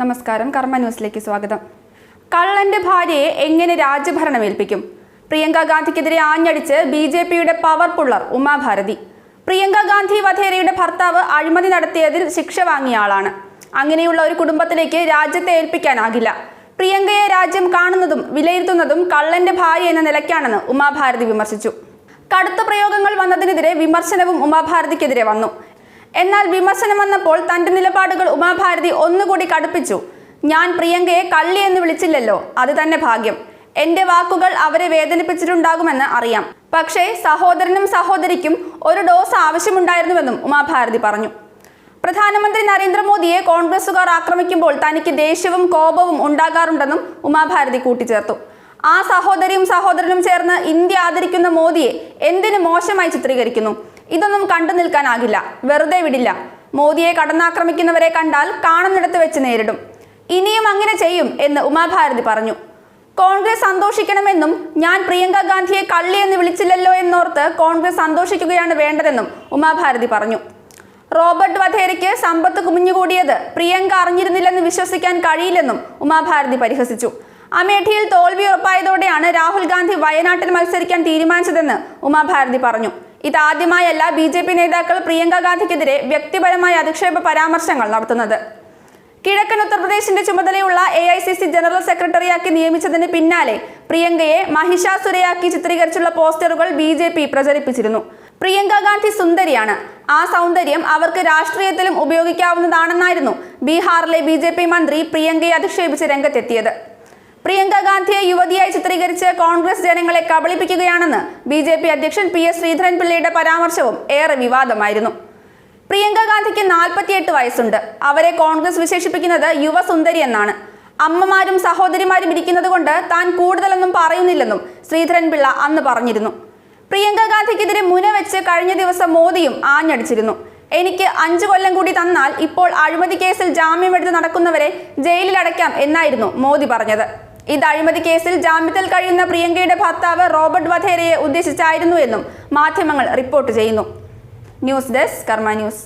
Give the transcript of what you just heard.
നമസ്കാരം കർമ്മ ന്യൂസിലേക്ക് സ്വാഗതം. കള്ളന്റെ ഭാര്യയെ എങ്ങനെ രാജ്യഭരണം ഏൽപ്പിക്കും? പ്രിയങ്ക ഗാന്ധിക്കെതിരെ ആഞ്ഞടിച്ച് ബി ജെ പിയുടെ പവർ പുള്ളർ ഉമാഭാരതി. പ്രിയങ്ക ഗാന്ധി വധേരയുടെ ഭർത്താവ് അഴിമതി നടത്തിയതിൽ ശിക്ഷ വാങ്ങിയ ആളാണ്. അങ്ങനെയുള്ള ഒരു കുടുംബത്തിലേക്ക് രാജ്യത്തെ ഏൽപ്പിക്കാനാകില്ല. പ്രിയങ്കയെ രാജ്യം കാണുന്നതും വിലയിരുത്തുന്നതും കള്ളന്റെ ഭാര്യ എന്ന നിലയ്ക്കാണെന്ന് ഉമാഭാരതി വിമർശിച്ചു. കടുത്ത പ്രയോഗങ്ങൾ വന്നതിനെതിരെ വിമർശനവും ഉമാഭാരതിക്കെതിരെ വന്നു. എന്നാൽ വിമർശനം വന്നപ്പോൾ തന്റെ നിലപാടുകൾ ഉമാഭാരതി ഒന്നുകൂടി കടുപ്പിച്ചു. ഞാൻ പ്രിയങ്കയെ കള്ളി എന്ന് വിളിച്ചില്ലല്ലോ അത് തന്നെ ഭാഗ്യം. എന്റെ വാക്കുകൾ അവരെ വേദനിപ്പിച്ചിട്ടുണ്ടാകുമെന്ന് അറിയാം. പക്ഷേ സഹോദരനും സഹോദരിക്കും ഒരു ഡോസ് ആവശ്യമുണ്ടായിരുന്നുവെന്നും ഉമാഭാരതി പറഞ്ഞു. പ്രധാനമന്ത്രി നരേന്ദ്രമോദിയെ കോൺഗ്രസുകാർ ആക്രമിക്കുമ്പോൾ തനിക്ക് ദേഷ്യവും കോപവും ഉണ്ടാകാറുണ്ടെന്നും ഉമാഭാരതി കൂട്ടിച്ചേർത്തു. ആ സഹോദരിയും സഹോദരനും ചേർന്ന് ഇന്ത്യ ആദരിക്കുന്ന മോദിയെ എന്തിനു മോശമായി ചിത്രീകരിക്കുന്നു? ഇതൊന്നും കണ്ടു നിൽക്കാനാകില്ല. വെറുതെ വിടില്ല. മോദിയെ കടന്നാക്രമിക്കുന്നവരെ കണ്ടാൽ കാണുന്നിടത്ത് വെച്ച് നേരിടും. ഇനിയും അങ്ങനെ ചെയ്യും എന്ന് ഉമാഭാരതി പറഞ്ഞു. കോൺഗ്രസ് സന്തോഷിക്കണമെന്നും ഞാൻ പ്രിയങ്ക ഗാന്ധിയെ കള്ളി എന്ന് വിളിച്ചില്ലല്ലോ എന്നോർത്ത് കോൺഗ്രസ് സന്തോഷിക്കുകയാണ് വേണ്ടതെന്നും ഉമാഭാരതി പറഞ്ഞു. റോബർട്ട് വധേരയ്ക്ക് സമ്പത്ത് കുമിഞ്ഞുകൂടിയത് പ്രിയങ്ക അറിഞ്ഞിരുന്നില്ലെന്ന് വിശ്വസിക്കാൻ കഴിയില്ലെന്നും ഉമാഭാരതി പരിഹസിച്ചു. അമേഠിയിൽ തോൽവി ഉറപ്പായതോടെയാണ് രാഹുൽ ഗാന്ധി വയനാട്ടിൽ മത്സരിക്കാൻ തീരുമാനിച്ചതെന്ന് ഉമാഭാരതി പറഞ്ഞു. ഇതാദ്യമായല്ല ബി ജെ പി നേതാക്കൾ പ്രിയങ്ക ഗാന്ധിക്കെതിരെ വ്യക്തിപരമായ അധിക്ഷേപ പരാമർശങ്ങൾ നടത്തുന്നത്. കിഴക്കൻ ഉത്തർപ്രദേശിന്റെ ചുമതലയുള്ള A I C C general സെക്രട്ടറിയാക്കി നിയമിച്ചതിന് പിന്നാലെ പ്രിയങ്കയെ മഹിഷാസുരയാക്കി ചിത്രീകരിച്ചുള്ള പോസ്റ്ററുകൾ ബി ജെ പി പ്രചരിപ്പിച്ചിരുന്നു. പ്രിയങ്ക ഗാന്ധി സുന്ദരിയാണ്. ആ സൗന്ദര്യം അവർക്ക് രാഷ്ട്രീയത്തിലും ഉപയോഗിക്കാവുന്നതാണെന്നായിരുന്നു ബീഹാറിലെ ബി മന്ത്രി പ്രിയങ്കയെ അധിക്ഷേപിച്ച് രംഗത്തെത്തിയത്. പ്രിയങ്ക ഗാന്ധിയെ യുവതിയായി ചിത്രീകരിച്ച് കോൺഗ്രസ് ജനങ്ങളെ കബളിപ്പിക്കുകയാണെന്ന് ബി ജെ പി അധ്യക്ഷൻ പി എസ് ശ്രീധരൻപിള്ളയുടെ പരാമർശവും ഏറെ വിവാദമായിരുന്നു. പ്രിയങ്ക ഗാന്ധിക്ക് നാൽപ്പത്തിയെട്ട് വയസ്സുണ്ട്. അവരെ കോൺഗ്രസ് വിശേഷിപ്പിക്കുന്നത് യുവസുന്ദരി എന്നാണ്. അമ്മമാരും സഹോദരിമാരും ഇരിക്കുന്നത് കൊണ്ട് താൻ കൂടുതലൊന്നും പറയുന്നില്ലെന്നും ശ്രീധരൻപിള്ള അന്ന് പറഞ്ഞിരുന്നു. പ്രിയങ്ക ഗാന്ധിക്കെതിരെ മുന വെച്ച് കഴിഞ്ഞ ദിവസം മോദിയും ആഞ്ഞടിച്ചിരുന്നു. എനിക്ക് അഞ്ചു കൊല്ലം കൂടി തന്നാൽ ഇപ്പോൾ അഴിമതി കേസിൽ ജാമ്യമെടുത്ത് നടക്കുന്നവരെ ജയിലിലടയ്ക്കാം എന്നായിരുന്നു മോദി പറഞ്ഞത്. ഇത് അഴിമതി കേസിൽ ജാമ്യത്തിൽ കഴിയുന്ന പ്രിയങ്കയുടെ ഭർത്താവ് റോബർട്ട് വധേരയെ ഉദ്ദേശിച്ചായിരുന്നു എന്നും മാധ്യമങ്ങൾ റിപ്പോർട്ട് ചെയ്യുന്നു. News desk Karma news.